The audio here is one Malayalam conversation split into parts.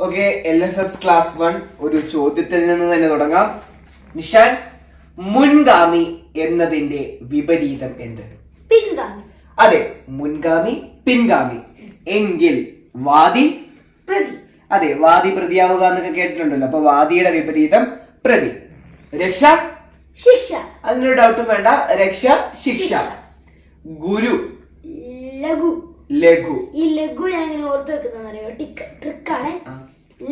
Okay L S S class one ഒരു ചോദ്യത്തിൽ നിന്ന് തന്നെ തുടങ്ങാം. നിഷാൻ മുൻഗാമി എന്നതിന്റെ വിപരീതം എന്ത്? പിൻഗാമി. അതെ മുൻഗാമി പിൻഗാമി. എങ്കിൽ വാദി? പ്രതി. അതെ വാദി പ്രതിയാവുക എന്നൊക്കെ കേട്ടിട്ടുണ്ടല്ലോ. അപ്പൊ വാദിയുടെ വിപരീതം പ്രതി. രക്ഷ? ശിക്ഷ. അതിനൊരു ഡൗട്ടും വേണ്ട. രക്ഷ ശിക്ഷ. ഗുരു? ലഘു. ലഘു. ഈ ലഘു ഞാൻ ഇങ്ങനെ ഓർത്ത് വെക്കുന്ന ട്രിക്കാണ്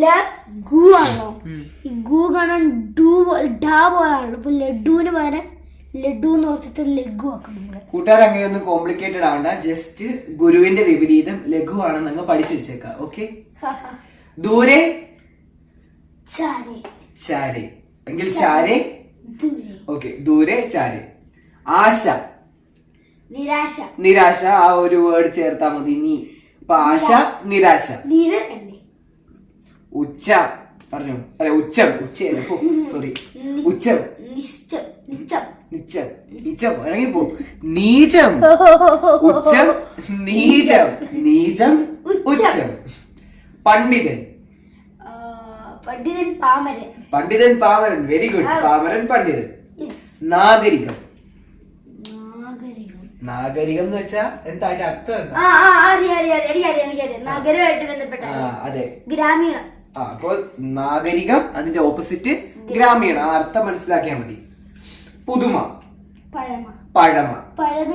ആ. ല ഗു ആണോ? ഈ ഗു കാണാൻ ഡു ഡാ പോലാണ്. അപ്പൊ ലഡുവിന് പകരം ലഡു എന്ന് ഓർത്തിട്ട് ലഘു ആക്കും നമ്മൾ കൂട്ടുകാർ അങ്ങനെയൊന്നും കോംപ്ലിക്കേറ്റഡ് ആവണ്ട. ജസ്റ്റ് ഗുരുവിന്റെ വിപരീതം ലഘുവാണെന്ന് അങ്ങ് പഠിച്ചു വെച്ചേക്കാം. ഓക്കെ ദൂരെ? ചാരി. ചാരെ. എങ്കിൽ ചാരെ. ദൂരെ. ഓക്കെ ദൂരെ ചാരെ. ആശ. നിരാശ. നിരാശ. ആ ഒരു വേർഡ് ചേർത്താ മതി. നീ. അപ്പൊ ആശ നിരാശ. നിര ഉച്ച. പറഞ്ഞു. അല്ലെ ഉച്ചം. ഉച്ചയല്ല സോറി ഉച്ച. നിശ്ചം നിച്ചം നിച്ചം ഇറങ്ങിപ്പോ. നീചം. ഉച്ചം നീചം. നീചം ഉച്ചം. പണ്ഡിതൻ. പണ്ഡിതൻ പാമരൻ. പണ്ഡിതൻ പാമരൻ. വെരി ഗുഡ് പാമരൻ പണ്ഡിതൻ. നാഗരികം. നാഗരികം. എന്ന് വെച്ചാ എന്താ അതിന്റെ അർത്ഥം എന്താ? അതെ. ഗ്രാമീണം. ആ അപ്പോൾ നാഗരികം അതിന്റെ ഓപ്പോസിറ്റ് ഗ്രാമീണ ആ അർത്ഥം മനസ്സിലാക്കിയാൽ മതി. പുതുമ. പഴമ.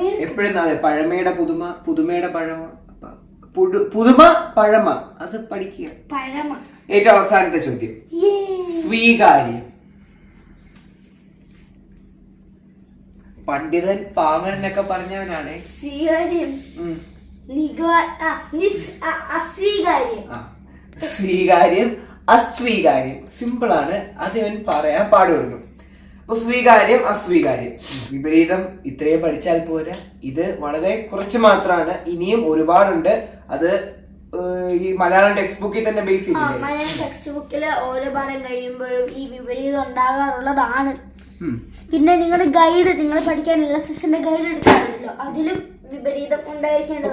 എപ്പോഴും അതെ പഴമയുടെ പുതുമ പുതുമയുടെ പഴമ പുതുമ പഴമ അത് പഠിക്കുക. ഏറ്റവും അവസാനത്തെ ചോദ്യം. സ്വീകാര്യം. പണ്ഡിതൻ പാമൻ എന്നൊക്കെ പറഞ്ഞവനാണ്. സ്വീകാര്യം. അസ്വീകാര്യം. സ്വീകാര്യം അസ്വീകാര്യം. സിമ്പിൾ ആണ്. അത് ഞാൻ പറയാൻ പാടുപെടുന്നു. അപ്പൊ സ്വീകാര്യം അസ്വീകാര്യം. വിപരീതം ഇത്രയും പഠിച്ചാൽ പോരാ. ഇത് വളരെ കുറച്ച് മാത്രമാണ്. ഇനിയും ഒരുപാടുണ്ട്. അത് ഈ മലയാളം ടെക്സ്റ്റ് ബുക്കിൽ തന്നെ ബേസ് ചെയ്തു ചെയ്തില്ലേ? മലയാളം ടെക്സ്റ്റ് ബുക്കിൽ ഓരോ പാഠം കഴിയുമ്പോഴും ഈ വിപരീതം ഉണ്ടാകാറുള്ളതാണ്. പിന്നെ നിങ്ങളുടെ ഗൈഡ് നിങ്ങൾ പഠിക്കാൻ എൽ എസ് എസിന്റെ ഗൈഡ് എടുക്കാറില്ലല്ലോ അതിലും വിപരീതം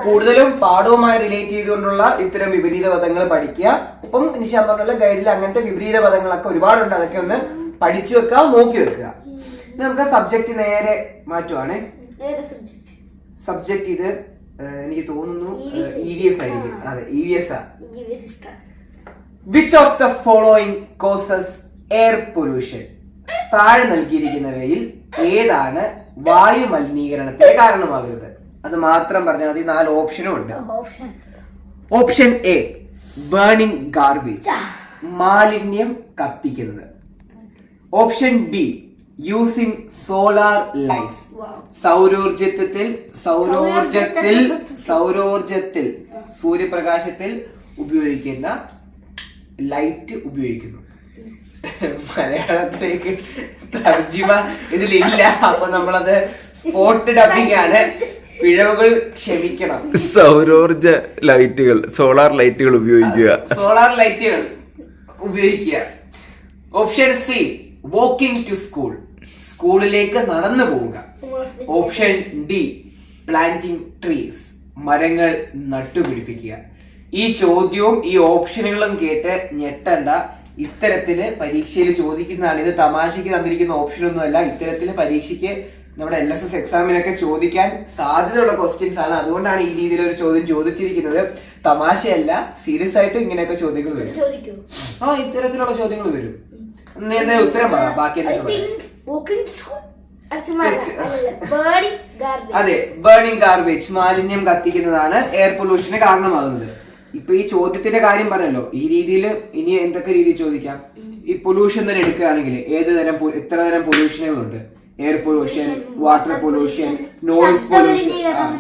കൂടുതലും പാഠവുമായി റിലേറ്റ് ചെയ്തുകൊണ്ടുള്ള ഇത്തരം വിപരീത പദങ്ങൾ പഠിക്കുക. ഇപ്പം നിശാൻ പറഞ്ഞുള്ള ഗൈഡിൽ അങ്ങനത്തെ വിപരീത പദങ്ങളൊക്കെ ഒരുപാടുണ്ട്. അതൊക്കെ ഒന്ന് പഠിച്ചു വെക്കുക നോക്കി വെക്കുക. ഇനി നമുക്ക് സബ്ജക്റ്റ് നേരെ മാറ്റുവാണേ. സബ്ജക്ട് ഇത് എനിക്ക് തോന്നുന്നു ഇ വി എസ് ആയിരിക്കും. അതെ ഇ വി എസ് ആ. Which of the following causes air pollution താഴെ നൽകിയിരിക്കുന്നവയിൽ ഏതാണ് വായു മലിനീകരണത്തിന് കാരണമാകുന്നത്? അത് മാത്രം പറഞ്ഞാൽ മതി. നാല് ഓപ്ഷനും ഉണ്ട്. Option option A burning garbage. മാലിന്യം കത്തിക്കുന്നത്. Option B using solar lights. സൗരോർജത്തിൽ സൗരോർജത്തിൽ സൗരോർജത്തിൽ സൂര്യപ്രകാശത്തിൽ ഉപയോഗിക്കുന്ന ലൈറ്റ് ഉപയോഗിക്കുന്നു. മലയാളത്തിലേക്ക് തർജിമ ഇതിലില്ല. അപ്പൊ നമ്മളത് സ്പോട്ട് ഡബിംഗ് ആണ്. പിഴവുകൾ ക്ഷമിക്കണം. സൗരോർജ ലൈറ്റുകൾ സോളാർ ലൈറ്റുകൾ ഉപയോഗിക്കുക. സോളാർ ലൈറ്റുകൾ ഉപയോഗിക്കുക. Option C walking to school സ്കൂളിലേക്ക് നടന്നു പോവുക. ഓപ്ഷൻ ഡി പ്ലാന്റിംഗ് ട്രീസ് മരങ്ങൾ നട്ടുപിടിപ്പിക്കുക. ഈ ചോദ്യവും ഈ ഓപ്ഷനുകളും കേട്ട് ഞെട്ടണ്ട. ഇത്തരത്തിൽ പരീക്ഷയിൽ ചോദിക്കുന്നതാണ്. ഇത് തമാശയ്ക്ക് തന്നിരിക്കുന്ന ഓപ്ഷൻ ഒന്നുമല്ല ഇത്തരത്തിൽ പരീക്ഷയ്ക്ക് നമ്മുടെ എൽ എസ് എസ് എക്സാമിനൊക്കെ ചോദിക്കാൻ സാധ്യതയുള്ള ക്വസ്റ്റ്യൻസ് ആണ്. അതുകൊണ്ടാണ് ഈ രീതിയിൽ ഒരു ചോദ്യം ചോദിച്ചിരിക്കുന്നത്. തമാശയല്ല സീരിയസ് ആയിട്ട് ഇങ്ങനെയൊക്കെ ചോദ്യങ്ങൾ വരും. ആ ഇത്തരത്തിലുള്ള ചോദ്യങ്ങൾ വരും. നീ എന്തായാലും ഉത്തരം പറ ബാക്കി പറയാം? ഗാർബേജ് അതെ ബേണിംഗ് ഗാർബേജ് മാലിന്യം കത്തിക്കുന്നതാണ് എയർ പൊല്യൂഷന് കാരണമാകുന്നത്. ഇപ്പൊ ഈ ചോദ്യത്തിന്റെ കാര്യം പറഞ്ഞല്ലോ ഈ രീതിയിൽ ഇനി എന്തൊക്കെ രീതി ചോദിക്കാം? ഈ പൊല്യൂഷൻ തന്നെ എടുക്കുകയാണെങ്കിൽ ഏത് തരം എത്ര തരം പൊല്യൂഷനുകളുണ്ട് air pollution water pollution noise pollution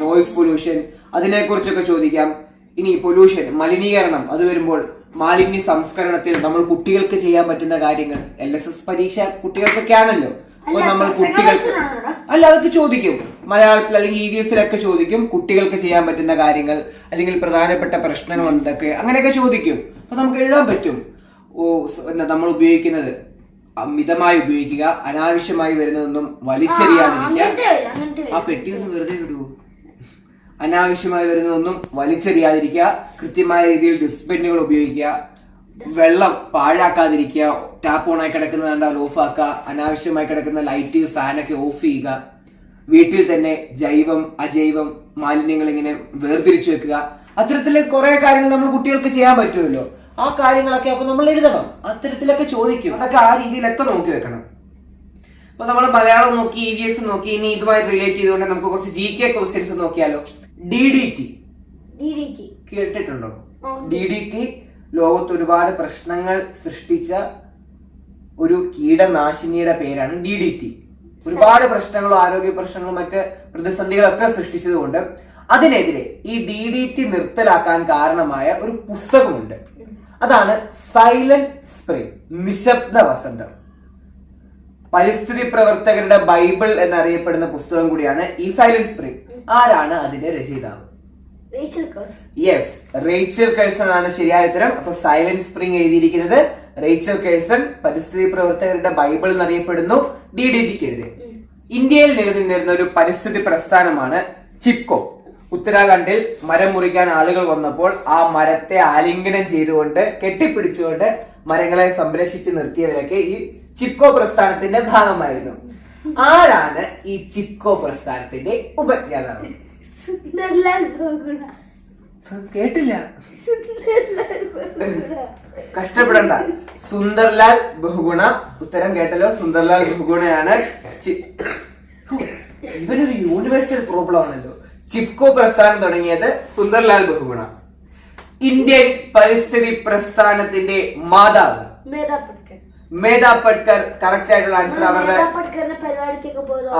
noise pollution അതിനെ കുറിച്ചൊക്കെ ചോദിക്കാം. ഇനി പൊല്യൂഷൻ മലിനീകരണം. അത് വരുമ്പോൾ മാലിന്യ സംസ്കരണത്തിൽ നമ്മൾ കുട്ടികൾക്ക് ചെയ്യാൻ പറ്റുന്ന കാര്യങ്ങൾ. എൽ എസ് എസ് പരീക്ഷ കുട്ടികൾക്കൊക്കെ ആണല്ലോ അപ്പൊ നമ്മൾ കുട്ടികൾ കുട്ടികൾക്ക് അല്ല അതൊക്കെ ചോദിക്കും. മലയാളത്തിൽ അല്ലെങ്കിൽ ഇ വി എസിലൊക്കെ ചോദിക്കും കുട്ടികൾക്ക് ചെയ്യാൻ പറ്റുന്ന കാര്യങ്ങൾ അല്ലെങ്കിൽ പ്രധാനപ്പെട്ട പ്രശ്നങ്ങൾ എന്തൊക്കെ അങ്ങനെയൊക്കെ ചോദിക്കും. അപ്പൊ നമുക്ക് എഴുതാൻ പറ്റും. ഓ എന്താ നമ്മൾ ഉപയോഗിക്കുന്നത് അമിതമായി ഉപയോഗിക്കുക അനാവശ്യമായി വരുന്നതൊന്നും വലിച്ചെറിയാതിരിക്കുക ആ പെട്ടി ഒന്ന് വെറുതെ വിടുവോ അനാവശ്യമായി വരുന്നതൊന്നും വലിച്ചെറിയാതിരിക്കുക കൃത്യമായ രീതിയിൽ ഡിസ്ബിന്നുകൾ ഉപയോഗിക്കുക വെള്ളം പാഴാക്കാതിരിക്കുക ടാപ്പ് ഓണായി കിടക്കുന്നത് കണ്ടാൽ ഓഫ് ആക്കുക അനാവശ്യമായി കിടക്കുന്ന ലൈറ്റ് ഫാനൊക്കെ ഓഫ് ചെയ്യുക വീട്ടിൽ തന്നെ ജൈവം അജൈവം മാലിന്യങ്ങൾ ഇങ്ങനെ വേർതിരിച്ചു വെക്കുക. അത്തരത്തിൽ കുറെ കാര്യങ്ങൾ നമ്മൾ കുട്ടികൾക്ക് ചെയ്യാൻ പറ്റുമല്ലോ. ആ കാര്യങ്ങളൊക്കെ അപ്പൊ നമ്മൾ എഴുതണം. അത്തരത്തിലൊക്കെ ചോദിക്കും. അതൊക്കെ ആ രീതിയിലൊക്കെ നോക്കി വെക്കണം? അപ്പൊ നമ്മൾ മലയാളം നോക്കി ഇ വി എസ് നോക്കി ഇനി ഇതുമായി റിലേറ്റ് ചെയ്തുകൊണ്ട് നമുക്ക് കുറച്ച് ജി കെ ക്വസ്റ്റ്യൻസ് നോക്കിയാലോ? D D T D D T കേട്ടിട്ടുണ്ടോ? ഡി ഡി ടി ലോകത്ത് ഒരുപാട് പ്രശ്നങ്ങൾ സൃഷ്ടിച്ച ഒരു കീടനാശിനിയുടെ പേരാണ് ഡി ഡി ടി ഒരുപാട് പ്രശ്നങ്ങളും ആരോഗ്യ പ്രശ്നങ്ങളും മറ്റ് പ്രതിസന്ധികളൊക്കെ സൃഷ്ടിച്ചതുകൊണ്ട് അതിനെതിരെ ഈ ഡി ഡി ടി നിർത്തലാക്കാൻ കാരണമായ ഒരു പുസ്തകമുണ്ട്. അതാണ് സൈലന്റ് സ്പ്രിംഗ് നിശബ്ദ വസന്തം. പരിസ്ഥിതി പ്രവർത്തകരുടെ ബൈബിൾ എന്നറിയപ്പെടുന്ന പുസ്തകം കൂടിയാണ് ഈ സൈലന്റ് സ്പ്രിംഗ്. ആരാണ് അതിന്റെ രചയിതാവ്? യെസ് റേച്ചൽ കേഴ്സൺ ആണ് ശരിയായ ഉത്തരം. അപ്പൊ സൈലന്റ് സ്പ്രിംഗ് എഴുതിയിരിക്കുന്നത് റേച്ചൽ കേഴ്സൺ പരിസ്ഥിതി പ്രവർത്തകരുടെ ബൈബിൾ എന്നറിയപ്പെടുന്നു ഡി ഡി ടിക്കെതിരെ. ഇന്ത്യയിൽ നിലനിന്നിരുന്ന ഒരു പരിസ്ഥിതി പ്രസ്ഥാനമാണ് ചിപ്കോ. ഉത്തരാഖണ്ഡിൽ മരം മുറിക്കാൻ ആളുകൾ വന്നപ്പോൾ ആ മരത്തെ ആലിംഗനം ചെയ്തുകൊണ്ട് കെട്ടിപ്പിടിച്ചുകൊണ്ട് മരങ്ങളെ സംരക്ഷിച്ച് നിർത്തിയവരൊക്കെ ഈ ചിപ്കോ പ്രസ്ഥാനത്തിന്റെ ഭാഗമായിരുന്നു. ആരാണ് ഈ ചിപ്കോ പ്രസ്ഥാനത്തിന്റെ ഉപജ്ഞാതാവ്? കേട്ടില്ല. കഷ്ടപ്പെടണ്ട. സുന്ദർലാൽ ബഹുഗുണ. ഉത്തരം കേട്ടല്ലോ. സുന്ദർലാൽ ബഹുഗുണയാണ് ഇവനൊരു യൂണിവേഴ്സൽ പ്രോബ്ലം ആണല്ലോ. ചിപ്കോ പ്രസ്ഥാനം തുടങ്ങിയത് സുന്ദർലാൽ ബഹുഗുണ. ഇന്ത്യൻ പരിസ്ഥിതി പ്രസ്ഥാനത്തിന്റെ മാതാവ്. മേധാ പട്കർ. മേധാ കറക്റ്റ് ആയിട്ടുള്ള ആൻസർ അവരുടെ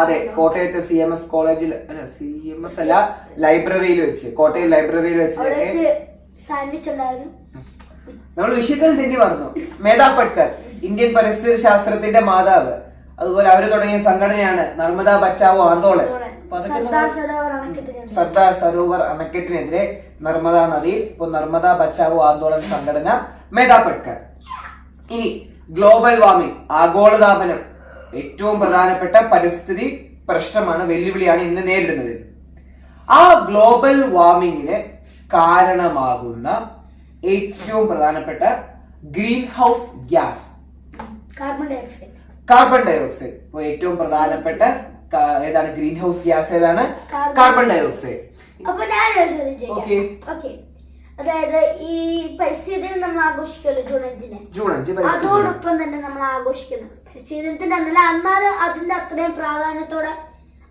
അതെ കോട്ടയത്തെ സി എം എസ് കോളേജിൽ അല്ല സി എം എസ് അല്ല ലൈബ്രറിയിൽ വെച്ച് കോട്ടയം ലൈബ്രറിയിൽ വെച്ചിട്ടൊക്കെ വെച്ച് നമ്മൾ വിഷയത്തിൽ തെന്നി പറഞ്ഞു മേധാ പട്കർ ഇന്ത്യൻ പരിസ്ഥിതി ശാസ്ത്രത്തിന്റെ മാതാവ്. അതുപോലെ അവർ തുടങ്ങിയ സംഘടനയാണ് നർമ്മദ ബച്ചാവോ ആന്തോളൻ. സർദാർ സരോവർ അണക്കെട്ടിനെതിരെ നർമ്മദ നദി ഇപ്പൊ നർമ്മദ ബച്ചാവോ ആന്തോളൻ സംഘടന മേധാ ഇനി ഗ്ലോബൽ വാർമിംഗ് ആഗോളതാപനം. ഏറ്റവും പ്രധാനപ്പെട്ട പരിസ്ഥിതി പ്രശ്നമാണ് വെല്ലുവിളിയാണ് ഇന്ന് നേരിടുന്നത്. ആ ഗ്ലോബൽ വാർമിങ്ങിന് കാരണമാകുന്ന ഏറ്റവും പ്രധാനപ്പെട്ട green house gas. Carbon dioxide. Carbon dioxide. ഏറ്റവും പ്രധാനപ്പെട്ട ഏതാണ്? ഗ്രീൻ ഹൗസ് ഗ്യാസ് ഏതാണ്? കാർബൺ ഡയോക്സൈഡ് അപ്പൊ ഞാൻ അതായത് ഈ പരിസ്ഥിതി ദിനം നമ്മൾ ആഘോഷിക്കല്ലോ ജൂൺ അഞ്ചിന്. ജൂൺ അഞ്ച് പരിസ്ഥിതി അതോടൊപ്പം തന്നെ നമ്മൾ ആഘോഷിക്കുന്നത് പരിസ്ഥിതി ദിനത്തിന്റെ അന്നല്ല അന്നാലും അതിന്റെ അത്രയും പ്രാധാന്യത്തോടെ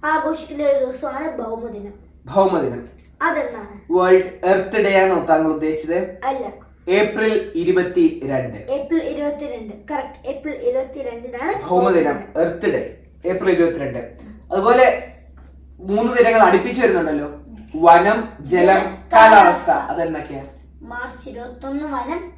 ആഘോഷിക്കുന്ന ഒരു ദിവസമാണ് ഭൗമദിനം. ഭൗമദിനം. അതെന്നാണ് വേൾഡ് എർത്ത് ഡേ ആണോ താങ്കൾ ഉദ്ദേശിച്ചത്? അല്ല. ഏപ്രിൽ ഇരുപത്തി രണ്ട് ഏപ്രിൽ ഇരുപത്തിരണ്ട്. കറക്റ്റ് ഏപ്രിൽ ഇരുപത്തിരണ്ടിനാണ് ഭൗമദിനം. എർത്ത് ഡേ ഏപ്രിൽ ഇരുപത്തിരണ്ട്. അതുപോലെ മൂന്ന് ദിനങ്ങൾ അടുപ്പിച്ചു വരുന്നുണ്ടല്ലോ. വനം ജലം കാലാവസ്ഥ അതെന്തൊക്കെയാ? മാർച്ച് ഇരുപത്തി ഒന്ന് വനം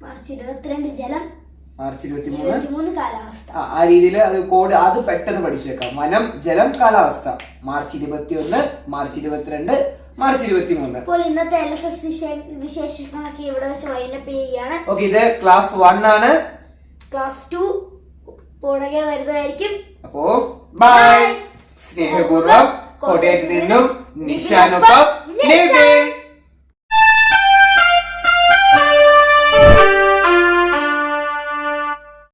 മാർച്ച് ഇരുപത്തിരണ്ട് ജലം മാർച്ച് ഇരുപത്തി മൂന്ന് ഇരുപത്തിമൂന്ന് കാലാവസ്ഥ. ആ- ആ രീതിയിൽ അത് കോഡ് അത് പെട്ടെന്ന് പഠിച്ചേക്കാം. വനം ജലം കാലാവസ്ഥ. മാർച്ച് ഇരുപത്തി ഒന്ന് മാർച്ച് ഇരുപത്തിരണ്ട് മാർച്ച് ഇരുപത്തി മൂന്ന് അപ്പോൾ ഇന്നത്തെ എൽ എസ് എസ് വിശേഷങ്ങളൊക്കെ ഇവിടെ വെച്ച് വൈൻഡപ്പ് ചെയ്യുകയാണ്. ഓക്കെ ഇത് ക്ലാസ് വൺ ആണ്. ക്ലാസ് ടു പുറകെ വരുന്നതായിരിക്കും അപ്പോ ബൈ സ്നേഹപൂർവം കോട്ടയത്ത് നിന്നും നിഷാനൊപ്പം.